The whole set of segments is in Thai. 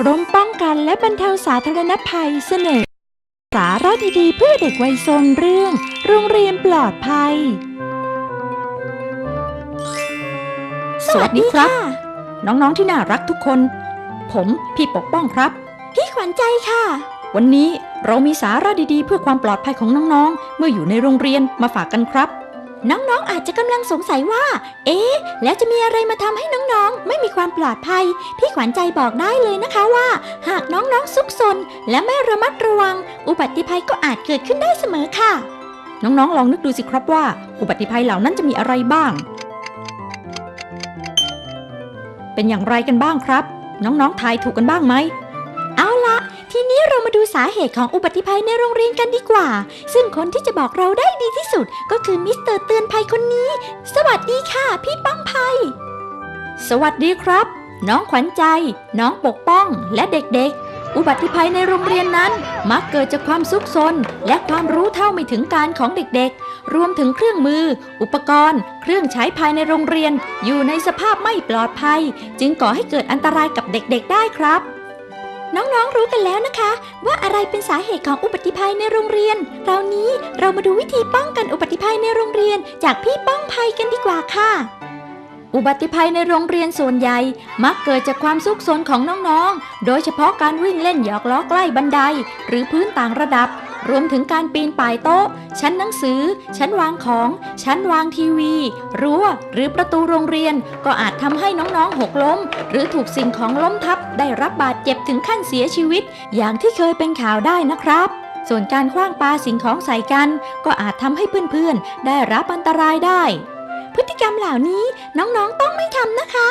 กรมป้องกันและบรรเทาสาธารณภัยเสนอ สาระดีๆเพื่อเด็กวัยซนเรื่อง โรงเรียนปลอดภัย สวัสดีครับ น้องๆที่น่ารักทุกคน ผมพี่ปกป้องครับ พี่ขวัญใจค่ะ วันนี้เรามีสาระดีๆ เพื่อความปลอดภัยของน้องๆ เมื่ออยู่ในโรงเรียนมาฝากกันครับ น้องๆอาจจะกำลังสงสัยว่า เอ๊ะ แล้วจะมีอะไรมาทำให้น้องๆ ไม่มีความปลอดภัย พี่ขวัญใจบอกได้เลยนะคะว่า หากน้องๆซุกซนและไม่ระมัดระวัง อุบัติภัยก็อาจเกิดขึ้นได้เสมอค่ะ น้องๆ ลองนึกดูสิครับว่า อุบัติภัยเหล่านั้นจะมีอะไรบ้าง เป็นอย่างไรกันบ้างครับ น้องๆ ทายถูกกันบ้างไหม ทีนี้เรามาดูสาเหตุของอุบัติภัยในโรงเรียนกันดีกว่า ซึ่งคนที่จะบอกเราได้ดีที่สุด ก็คือมิสเตอร์เตือนภัยคนนี้ สวัสดีค่ะ พี่ป้องภัย สวัสดีครับ น้องขวัญใจ น้องปกป้องและเด็กๆ อุบัติภัยในโรงเรียนนั้น มักเกิดจากความซุกซนและความรู้เท่าไม่ถึงการของเด็กๆ รวมถึงเครื่องมือ อุปกรณ์ เครื่องใช้ภายในโรงเรียน อยู่ในสภาพไม่ปลอดภัย จึงก่อให้เกิดอันตรายกับเด็กๆ ได้ครับ น้องๆรู้กันแล้วนะคะ ว่าอะไรเป็นสาเหตุของอุบัติภัยในโรงเรียนคราวนี้เรามาดูวิธีป้องกันอุบัติภัยในโรงเรียนจากพี่ป้องภัยกันดีกว่าค่ะ อุบัติภัยในโรงเรียนส่วนใหญ่ มักเกิดจากความซุกซนของน้องๆ โดยเฉพาะการวิ่งเล่นหยอกล้อใกล้บันได หรือพื้นต่างระดับ รวมถึงการปีนป่ายโต๊ะ ชั้นหนังสือ ชั้นวางของ ชั้นวางทีวี รั้ว หรือประตูโรงเรียน ก็อาจทำให้น้องๆหกล้ม หรือถูกสิ่งของล้มทับ ได้รับบาดเจ็บถึงขั้นเสียชีวิต อย่างที่เคยเป็นข่าวได้นะครับส่วนการคว้างปาสิ่งของใส่กัน ก็อาจทำให้เพื่อนๆ ได้รับอันตรายได้ พฤติกรรมเหล่านี้น้องๆต้องไม่ทำนะคะ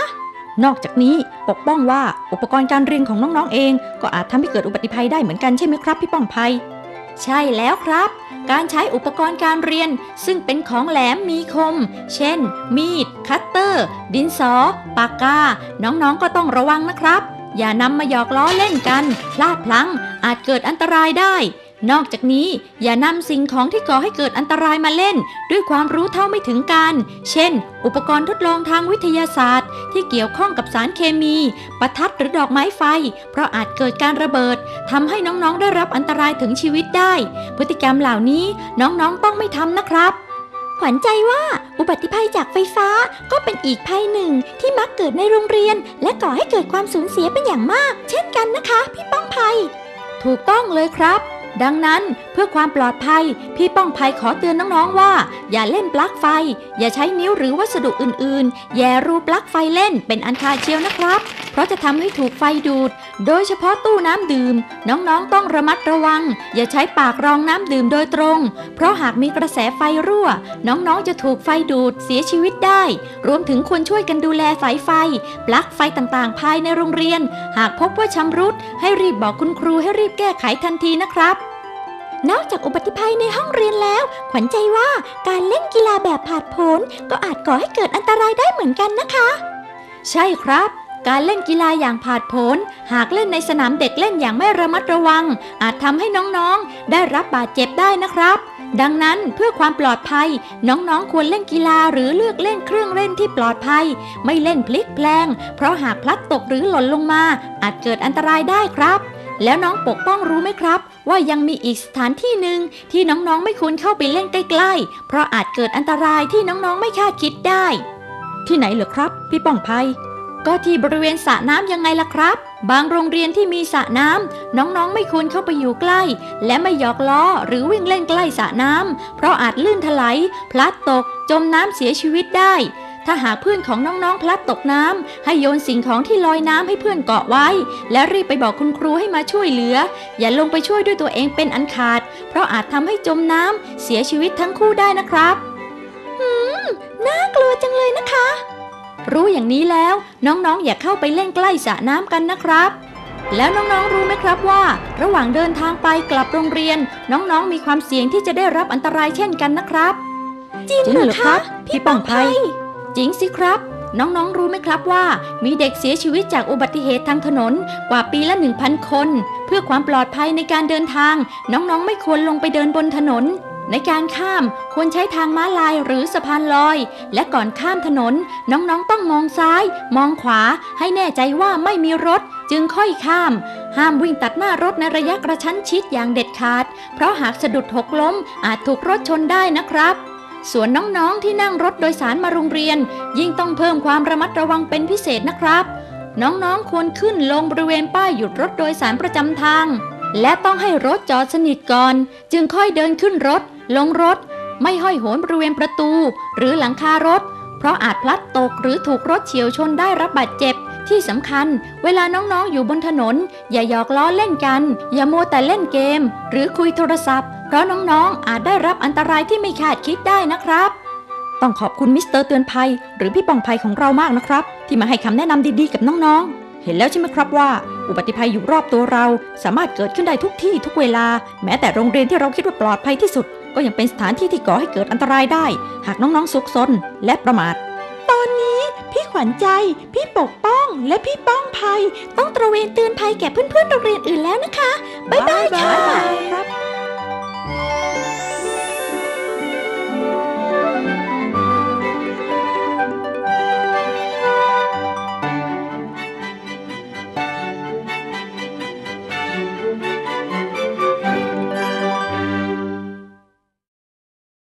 นอกจากนี้ปกป้องว่าอุปกรณ์การเรียนของน้องๆเอง ก็อาจทำให้เกิดอุบัติภัยได้เหมือนกันใช่ไหมครับพี่ป้องภัย ใช่แล้วครับ การใช้อุปกรณ์การเรียนซึ่งเป็นของแหลมมีคม เช่น มีด คัตเตอร์ ดินสอ ปากกา น้องๆก็ต้องระวังนะครับ อย่านำมาหยอกล้อเล่นกัน พลาดพลั้ง อาจเกิดอันตรายได้ นอกจากนี้อย่านำสิ่งของที่ก่อให้เกิดอันตรายมาเล่น ด้วยความรู้เท่าไม่ถึงการ เช่น อุปกรณ์ทดลองทางวิทยาศาสตร์ ที่เกี่ยวข้องกับสารเคมี ประทัดหรือดอกไม้ไฟ เพราะอาจเกิดการระเบิดทำให้น้องๆได้รับอันตรายถึงชีวิตได้ พฤติกรรมเหล่านี้น้องๆต้องไม่ทำนะครับขวัญใจว่าอุบัติภัยจากไฟฟ้าก็เป็นอีกภัยหนึ่งที่มักเกิดในโรงเรียน และก่อให้เกิดความสูญเสียเป็นอย่างมาก เช่นกันนะคะ พี่ป้องภัย ถูกต้องเลยครับ ดังนั้นเพื่อความปลอดภัย พี่ป้องภัยขอเตือนน้องๆว่า อย่าเล่นปลั๊กไฟ อย่าใช้นิ้วหรือวัสดุอื่นๆ แย่รูปลั๊กไฟเล่นเป็นอันขาดเชียวนะครับ ราะจะทำให้ถูกไฟดูด โดยเฉพาะตู้น้ำดื่ม น้องๆต้องระมัดระวัง อย่าใช้ปากรองน้ำดื่มโดยตรง เพราะหากมีกระแสไฟรั่ว น้องๆจะถูกไฟดูดเสียชีวิตได้ รวมถึงควรช่วยกันดูแลสายไฟ ปลั๊กไฟต่างๆ ภายในโรงเรียน หากพบว่าชำรุด ให้รีบบอกคุณครูให้รีบแก้ไขทันทีนะครับนอกจากอุบัติภัยในห้องเรียนแล้ว ขวัญใจว่าการเล่นกีฬาแบบผาดโผนก็อาจก่อให้เกิดอันตรายได้เหมือนกันนะคะ ใช่ครับ การเล่นกีฬาอย่างผาดโผนหากเล่นในสนามเด็กเล่นอย่างไม่ระมัดระวัง อาจทำให้น้องๆ ได้รับบาดเจ็บได้นะครับ ดังนั้นเพื่อความปลอดภัย น้องๆ ควรเล่นกีฬาหรือเลือกเล่นเครื่องเล่นที่ปลอดภัย ไม่เล่นพลิกแพลง เพราะหากพลัดตกหรือหล่นลงมา อาจเกิดอันตรายได้ครับแล้วน้องปกป้องรู้ไหมครับ ว่ายังมีอีกสถานที่หนึ่งที่น้องๆไม่ควรเข้าไปเล่นใกล้ๆ เพราะอาจเกิดอันตรายที่น้องๆไม่คาดคิดได้ ที่ไหนเหรอครับ พี่ป้องภัย ก็ที่บริเวณสระน้ำยังไงล่ะครับ บางโรงเรียนที่มีสระน้ำน้องๆไม่ควรเข้าไปอยู่ใกล้ และไม่หยอกล้อหรือวิ่งเล่นใกล้สระน้ำเพราะอาจลื่นถลายพลัดตก จมน้ำเสียชีวิตได้ ถ้าหากเพื่อนของน้องๆพลัดตกน้ำให้โยนสิ่งของที่ลอยน้ำให้เพื่อนเกาะไว้ และรีบไปบอกคุณครูให้มาช่วยเหลือ อย่าลงไปช่วยด้วยตัวเองเป็นอันขาด เพราะอาจทำให้จมน้ำเสียชีวิตทั้งคู่ได้นะครับ หืมน่ากลัวจังเลยนะคะ รู้อย่างนี้แล้วน้องๆ อย่าเข้าไปเล่นใกล้สระน้ำกันนะครับ แล้วน้องๆ รู้ไหมครับว่า ระหว่างเดินทางไปกลับโรงเรียน น้องๆ มีความเสี่ยงที่จะได้รับอันตรายเช่นกันนะครับ จริงเหรอครับ พี่ป้องภัยจริงสิครับ น้องๆ รู้ไหมครับว่า มีเด็กเสียชีวิตจากอุบัติเหตุทางถนนกว่าปีละ 1,000 คน เพื่อความปลอดภัยในการเดินทาง น้องๆ ไม่ควรลงไปเดินบนถนน ในการข้ามควรใช้ทางม้าลายหรือสะพานลอย และก่อนข้ามถนนน้องๆต้องมองซ้าย มองขวาให้แน่ใจว่าไม่มีรถ จึงค่อยข้าม ห้ามวิ่งตัดหน้ารถในระยะกระชั้นชิดอย่างเด็ดขาด เพราะหากสะดุดหกล้มอาจถูกรถชนได้นะครับส่วนน้องๆที่นั่งรถโดยสารมาโรงเรียน ยิ่งต้องเพิ่มความระมัดระวังเป็นพิเศษนะครับ น้องๆควรขึ้นลงบริเวณป้ายหยุดรถโดยสารประจำทาง และต้องให้รถจอดสนิทก่อน จึงค่อยเดินขึ้นรถ ลงรถ ไม่ห้อยโหนบริเวณประตู หรือหลังคารถ เพราะอาจพลัดตกหรือถูกรถเฉียวชนได้รับบาดเจ็บ ที่สำคัญ เวลาน้องๆอยู่บนถนน อย่าหยอกล้อเล่นกัน อย่ามัวแต่เล่นเกม หรือคุยโทรศัพท์ เพราะน้องๆ อาจได้รับอันตรายที่ไม่คาดคิดได้นะครับ ต้องขอบคุณมิสเตอร์เตือนภัย หรือพี่ปองภัยของเรามากนะครับ ที่มาให้คำแนะนำดีๆกับน้องๆเห็นแล้วใช่ไหมครับว่า อุบัติภัยอยู่รอบตัวเรา สามารถเกิดขึ้นได้ทุกที่ทุกเวลา แม้แต่โรงเรียนที่เราคิดว่าปลอดภัยที่สุด ก็ยังเป็นสถานที่ที่ก่อให้เกิดอันตรายได้ หากน้องๆซุกซนและประมาท ตอนนี้พี่ขวัญใจ พี่ปกป้องและพี่ป้องภัย ต้องตระเวนเตือนภัยแก่เพื่อนๆโรงเรียนอื่นแล้วนะคะ บ๊ายบายค่ะ